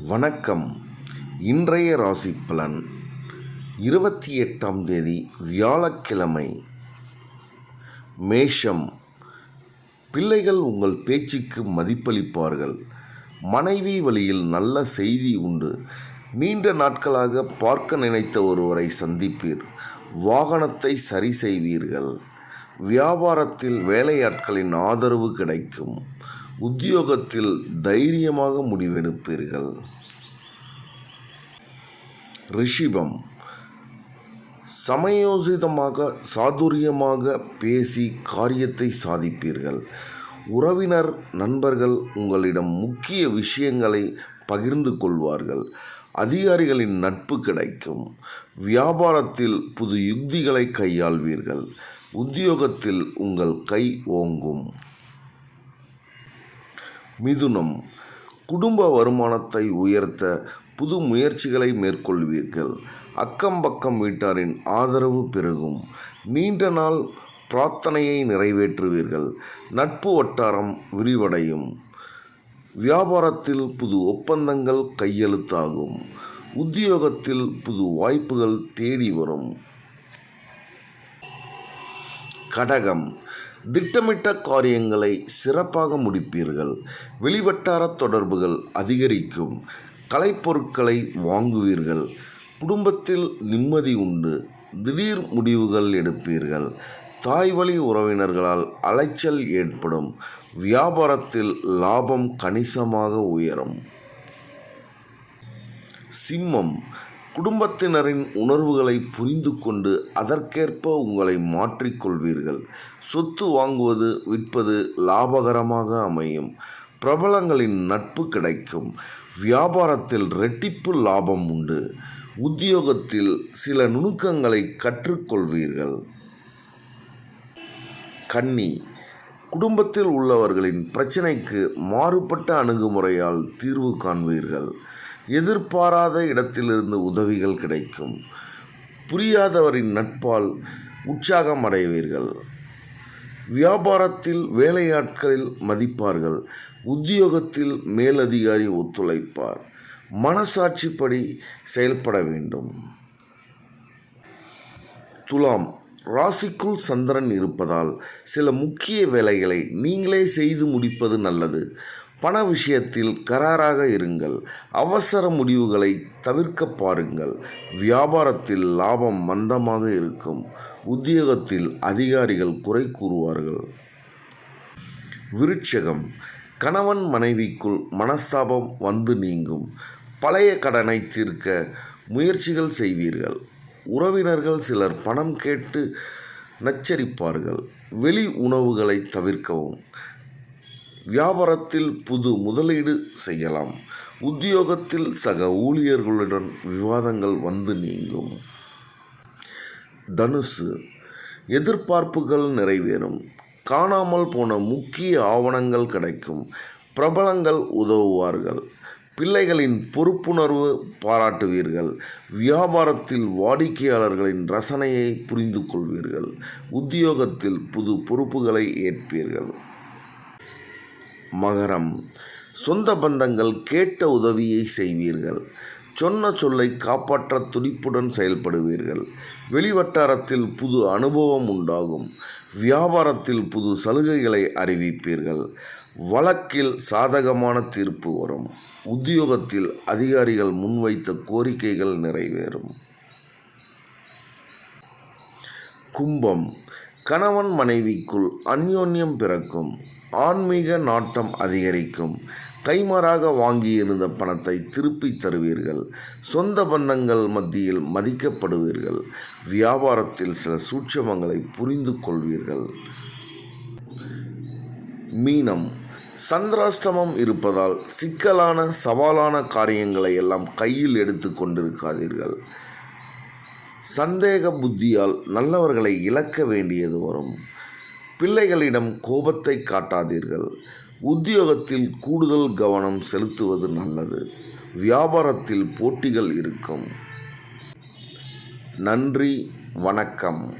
வணக்கம். இன்றைய ராசி பலன் இருபத்தி எட்டாம் தேதி வியாழக்கிழமை. மேஷம். பிள்ளைகள் உங்கள் பேச்சுக்கு மதிப்பளிப்பார்கள். மனைவி வழியில் நல்ல செய்தி உண்டு. நீண்ட நாட்களாக பார்க்க நினைத்த ஒருவரை சந்திப்பீர். வாகனத்தை சரி செய்வீர்கள். வியாபாரத்தில் வேலையாட்களின் ஆதரவு கிடைக்கும். உத்தியோகத்தில் தைரியமாக முடிவெடுப்பீர்கள். ரிஷிபம். சமயோசிதமாக சாதுரியமாக பேசி காரியத்தை சாதிப்பீர்கள். உறவினர் நண்பர்கள் உங்களிடம் முக்கிய விஷயங்களை பகிர்ந்து கொள்வார்கள். அதிகாரிகளின் நட்பு கிடைக்கும். வியாபாரத்தில் புது யுக்திகளை கையாள்வீர்கள். உத்தியோகத்தில் உங்கள் கை ஓங்கும். மிதுனம் குடும்ப வருமானத்தை உயர்த்த புது முயற்சிகளை மேற்கொள்வீர்கள். அக்கம் பக்கம் வீட்டாரின் ஆதரவு பெருகும். நீண்ட நாள் பிரார்த்தனையை நிறைவேற்றுவீர்கள். நட்பு வட்டாரம் விரிவடையும். வியாபாரத்தில் புது ஒப்பந்தங்கள் கையெழுத்தாகும். உத்தியோகத்தில் புது வாய்ப்புகள் தேடி வரும். கடகம் திட்டமிட்ட காரியங்களை சிறப்பாக முடிப்பீர்கள். வெளிவட்டார தொடர்புகள் அதிகரிக்கும். கலைப்பொருட்களை வாங்குவீர்கள். குடும்பத்தில் நிம்மதி உண்டு. திடீர் முடிவுகள் எடுப்பீர்கள். தாய் வழி உறவினர்களால் அலைச்சல் ஏற்படும். வியாபாரத்தில் லாபம் கணிசமாக உயரும். சிம்மம். குடும்பத்தினரின் உணர்வுகளை புரிந்து கொண்டு அதற்கேற்ப உங்களை மாற்றிக்கொள்வீர்கள் சொத்து வாங்குவது விற்பது லாபகரமாக அமையும். பிரபலங்களின் நட்பு கிடைக்கும். வியாபாரத்தில் ரெட்டிப்பு லாபம் உண்டு. உத்தியோகத்தில் சில நுணுக்கங்களை கற்றுக்கொள்வீர்கள். கன்னி. குடும்பத்தில் உள்ளவர்களின் பிரச்சனைக்கு மாறுபட்ட அணுகுமுறையால் தீர்வு காண்பீர்கள். எதிர்பாராத இடத்திலிருந்து உதவிகள் கிடைக்கும். புரியாதவரின் நட்பால் உற்சாகம் அடைவீர்கள். வியாபாரத்தில் வேலையாட்களில் மதிப்பார்கள். உத்தியோகத்தில் மேலதிகாரி ஒத்துழைப்பார். மனசாட்சிப்படி செயல்பட வேண்டும். துலாம் ராசிக்குள் சந்திரன் இருப்பதால் சில முக்கிய வேலைகளை நீங்களே செய்து முடிப்பது நல்லது. பண விஷயத்தில் கராராக இருங்கள். அவசர முடிவுகளை தவிர்க்க பாருங்கள். வியாபாரத்தில் லாபம் மந்தமாக இருக்கும். உத்தியோகத்தில் அதிகாரிகள் குறை கூறுவார்கள். விருட்சகம். கணவன் மனைவிக்குள் மனஸ்தாபம் வந்து நீங்கும். பழைய கடனை தீர்க்க முயற்சிகள் செய்வீர்கள். உறவினர்கள் சிலர் பணம் கேட்டு நச்சரிப்பார்கள். வெளி உணவுகளை தவிர்க்கவும். வியாபாரத்தில் புது முதலீடு செய்யலாம். உத்தியோகத்தில் சக ஊழியர்களுடன் விவாதங்கள் வந்து நீங்கும். தனுசு எதிர்பார்ப்புகள் நிறைவேறும். காணாமல் போன முக்கிய ஆவணங்கள் கிடைக்கும். பிரபலங்கள் உதவுவார்கள். பிள்ளைகளின் பொறுப்புணர்வு பாராட்டுவீர்கள். வியாபாரத்தில் வாடிக்கையாளர்களின் ரசனையை புரிந்து கொள்வீர்கள் உத்தியோகத்தில் புது பொறுப்புகளை ஏற்பீர்கள். மகரம். சொந்த பந்தங்கள் கேட்ட உதவியை செய்வீர்கள். சொன்ன சொல்லை காப்பாற்ற துடிப்புடன் செயல்படுவீர்கள். வெளிவட்டாரத்தில் புது அனுபவம் உண்டாகும். வியாபாரத்தில் புது சலுகைகளை அறிவிப்பீர்கள். வழக்கில் சாதகமான தீர்ப்பு வரும். உத்தியோகத்தில் அதிகாரிகள் முன்வைத்த கோரிக்கைகள் நிறைவேறும். கும்பம். கணவன் மனைவிக்குள் அந்யோன்யம் பிறக்கும். ஆன்மீக நாட்டம் அதிகரிக்கும். கைமாறாக வாங்கியிருந்த பணத்தை திருப்பி தருவீர்கள். சொந்த பந்தங்கள் மத்தியில் மதிக்கப்படுவீர்கள். வியாபாரத்தில் சில சூட்சமங்களை புரிந்து கொள்வீர்கள். மீனம். சந்திராஷ்டமம் இருப்பதால் சிக்கலான சவாலான காரியங்களை எல்லாம் கையில் எடுத்து கொண்டிருக்காதீர்கள். சந்தேக புத்தியால் நல்லவர்களை இழக்க வேண்டியது வரும். பிள்ளைகளிடம் கோபத்தை காட்டாதீர்கள். உத்தியோகத்தில் கூடுதல் கவனம் செலுத்துவது நல்லது. வியாபாரத்தில் போட்டிகள் இருக்கும். நன்றி வணக்கம்.